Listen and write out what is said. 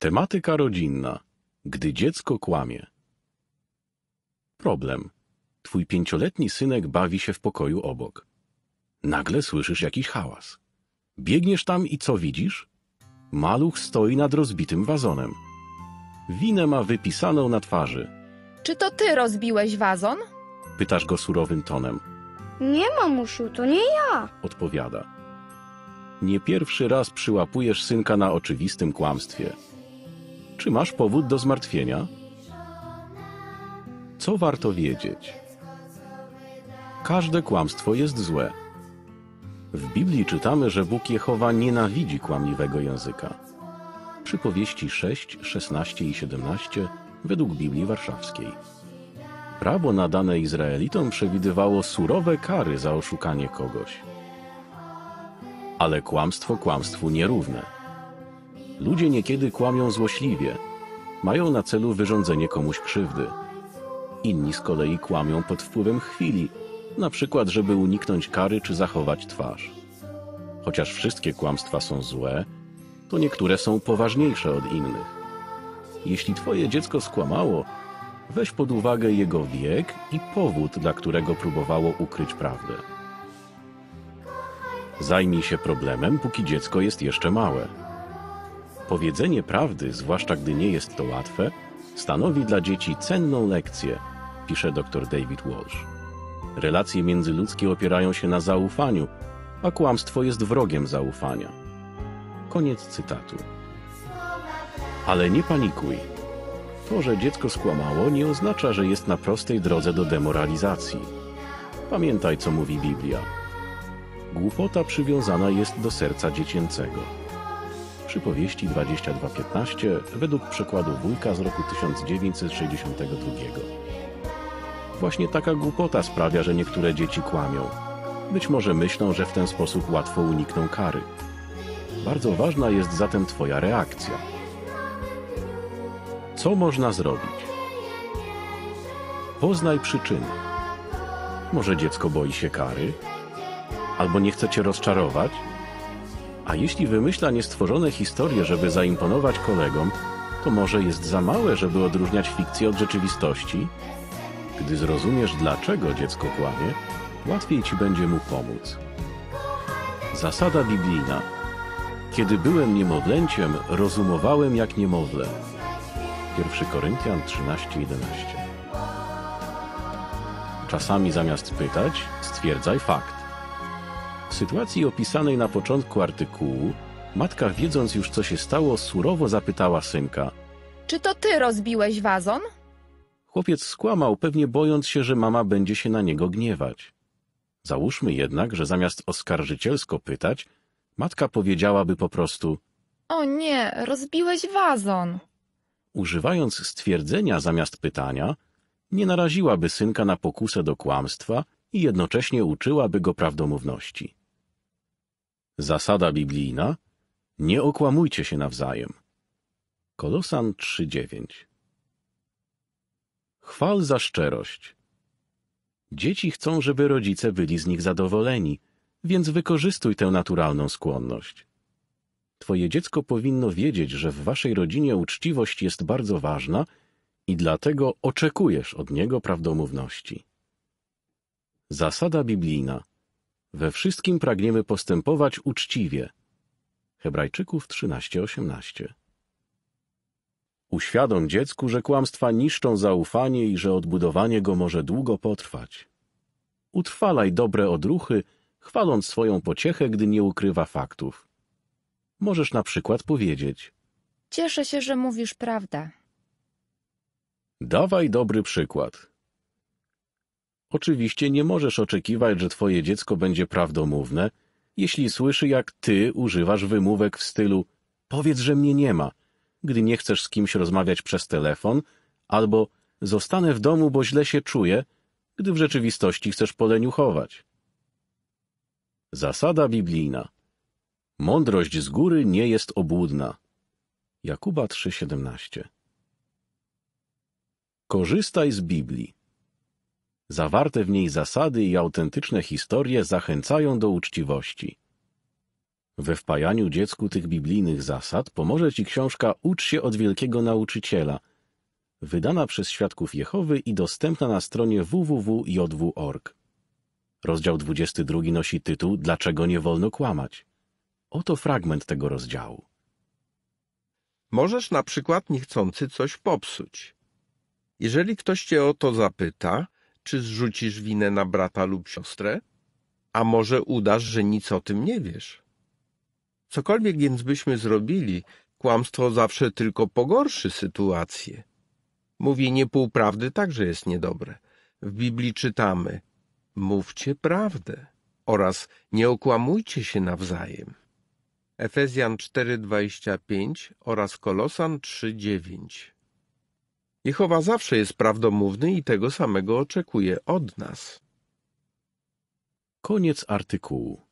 Tematyka rodzinna. Gdy dziecko kłamie. Problem. Twój pięcioletni synek bawi się w pokoju obok. Nagle słyszysz jakiś hałas. Biegniesz tam i co widzisz? Maluch stoi nad rozbitym wazonem. Winę ma wypisaną na twarzy. Czy to ty rozbiłeś wazon? Pytasz go surowym tonem. Nie, mamusiu, to nie ja. Odpowiada. Nie pierwszy raz przyłapujesz synka na oczywistym kłamstwie. Czy masz powód do zmartwienia? Co warto wiedzieć? Każde kłamstwo jest złe. W Biblii czytamy, że Bóg Jehowa nienawidzi kłamliwego języka. Przypowieści 6, 16 i 17 według Biblii Warszawskiej. Prawo nadane Izraelitom przewidywało surowe kary za oszukanie kogoś. Ale kłamstwo kłamstwu nierówne. Ludzie niekiedy kłamią złośliwie, mają na celu wyrządzenie komuś krzywdy. Inni z kolei kłamią pod wpływem chwili, na przykład żeby uniknąć kary czy zachować twarz. Chociaż wszystkie kłamstwa są złe, to niektóre są poważniejsze od innych. Jeśli twoje dziecko skłamało, weź pod uwagę jego wiek i powód, dla którego próbowało ukryć prawdę. Zajmij się problemem, póki dziecko jest jeszcze małe. Powiedzenie prawdy, zwłaszcza gdy nie jest to łatwe, stanowi dla dzieci cenną lekcję, pisze dr David Walsh. Relacje międzyludzkie opierają się na zaufaniu, a kłamstwo jest wrogiem zaufania. Koniec cytatu. Ale nie panikuj. To, że dziecko skłamało, nie oznacza, że jest na prostej drodze do demoralizacji. Pamiętaj, co mówi Biblia. Głupota przywiązana jest do serca dziecięcego. Przypowieści 22.15 według przekładu wujka z roku 1962. Właśnie taka głupota sprawia, że niektóre dzieci kłamią. Być może myślą, że w ten sposób łatwo unikną kary. Bardzo ważna jest zatem Twoja reakcja. Co można zrobić? Poznaj przyczyny. Może dziecko boi się kary? Albo nie chce cię rozczarować? A jeśli wymyśla niestworzone historie, żeby zaimponować kolegom, to może jest za małe, żeby odróżniać fikcję od rzeczywistości? Gdy zrozumiesz, dlaczego dziecko kłamie, łatwiej ci będzie mu pomóc. Zasada biblijna. Kiedy byłem niemowlęciem, rozumowałem jak niemowlę. 1 Koryntian 13:11. Czasami zamiast pytać, stwierdzaj fakt. W sytuacji opisanej na początku artykułu, matka, wiedząc już co się stało, surowo zapytała synka. Czy to ty rozbiłeś wazon? Chłopiec skłamał, pewnie bojąc się, że mama będzie się na niego gniewać. Załóżmy jednak, że zamiast oskarżycielsko pytać, matka powiedziałaby po prostu: O nie, rozbiłeś wazon. Używając stwierdzenia zamiast pytania, nie naraziłaby synka na pokusę do kłamstwa i jednocześnie uczyłaby go prawdomówności. Zasada biblijna: nie okłamujcie się nawzajem. Kolosan 3:9 Chwal za szczerość. Dzieci chcą, żeby rodzice byli z nich zadowoleni, więc wykorzystuj tę naturalną skłonność. Twoje dziecko powinno wiedzieć, że w waszej rodzinie uczciwość jest bardzo ważna i dlatego oczekujesz od niego prawdomówności. Zasada biblijna. We wszystkim pragniemy postępować uczciwie. Hebrajczyków 13:18. Uświadom dziecku, że kłamstwa niszczą zaufanie i że odbudowanie go może długo potrwać. Utrwalaj dobre odruchy, chwaląc swoją pociechę, gdy nie ukrywa faktów. Możesz na przykład powiedzieć: Cieszę się, że mówisz prawdę. Dawaj dobry przykład. Oczywiście nie możesz oczekiwać, że twoje dziecko będzie prawdomówne, jeśli słyszy, jak ty używasz wymówek w stylu powiedz, że mnie nie ma, gdy nie chcesz z kimś rozmawiać przez telefon, albo zostanę w domu, bo źle się czuję, gdy w rzeczywistości chcesz poleniuchować. Zasada biblijna. Mądrość z góry nie jest obłudna. Jakuba 3:17 Korzystaj z Biblii. Zawarte w niej zasady i autentyczne historie zachęcają do uczciwości. We wpajaniu dziecku tych biblijnych zasad pomoże Ci książka Ucz się od wielkiego nauczyciela, wydana przez Świadków Jehowy i dostępna na stronie www.jw.org. Rozdział 22 nosi tytuł Dlaczego nie wolno kłamać? Oto fragment tego rozdziału. Możesz na przykład niechcący coś popsuć. Jeżeli ktoś cię o to zapyta, czy zrzucisz winę na brata lub siostrę, a może udasz, że nic o tym nie wiesz. Cokolwiek więc byśmy zrobili, kłamstwo zawsze tylko pogorszy sytuację. Mówienie półprawdy także jest niedobre. W Biblii czytamy mówcie prawdę oraz nie okłamujcie się nawzajem. Efezjan 4:25 oraz Kolosan 3:9. Jehowa zawsze jest prawdomówny i tego samego oczekuje od nas. Koniec artykułu.